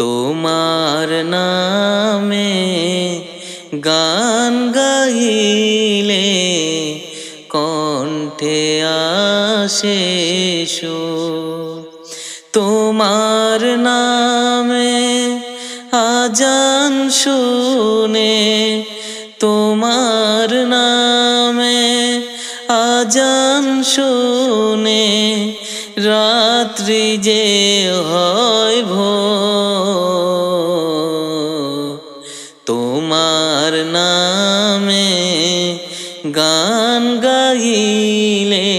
তোমার নামে গান গাইলে কণ্ঠে আসে। তোমার নামে আজান শুনে তোমার নামে আজান শুনে রাত্রি যে হয় ভোর নামে গান গাইলে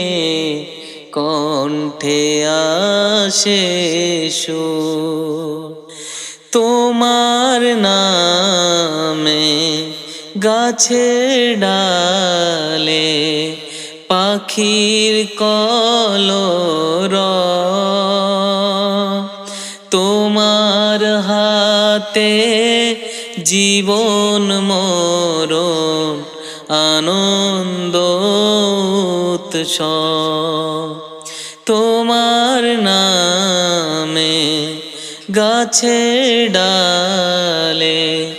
কণ্ঠে আসে। তোমার নামে গাছে ডালে পাখির কলর তোমার হাতে জীবন মরণ আনন্দ তোমার নামে গাছে ডালে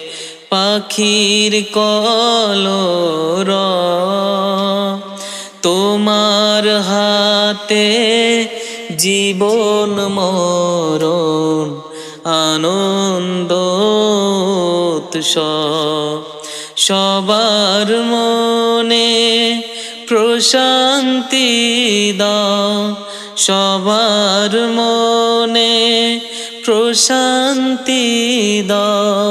পাখির কলর। তোমার হাতে জীবন মরণ আনন্দ উৎসব সবার মনে প্রশান্তি দাও। সবার মনে প্রশান্তি দাও,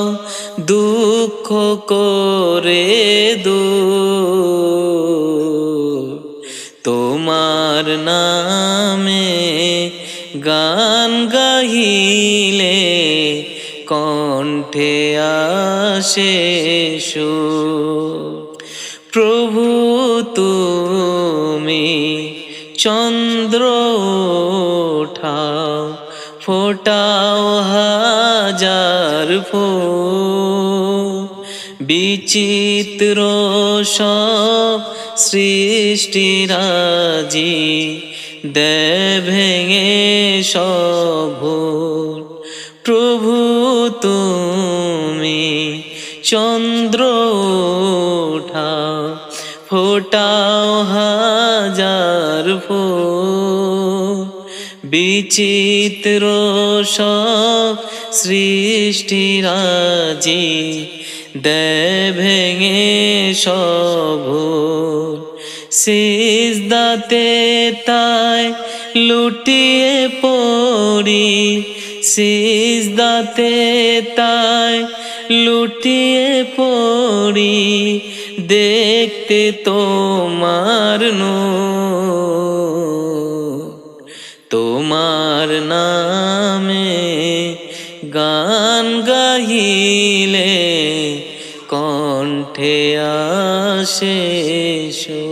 দুঃখ করে দূর। তোমার নামে গান গাইলে কণ্ঠে আসে। প্রভু তুমি চন্দ্র ওঠাও, ফোটাও হাজার ফুল বিচিত্র সব সৃষ্টিরাজি দে ভেঙে সব চন্দ্র ওঠাও ফোটাও হাজার ফুল বিচিত্র সব সৃষ্টিরাজি ভেঙে সব। সিজদাতে তাই লুটিয়ে পড়ি সিজদাতে তাই লুটিয়ে পড়ি দেখতে তোমার নূর তোমার নামে গান গাইলে কণ্ঠে আসে সুর।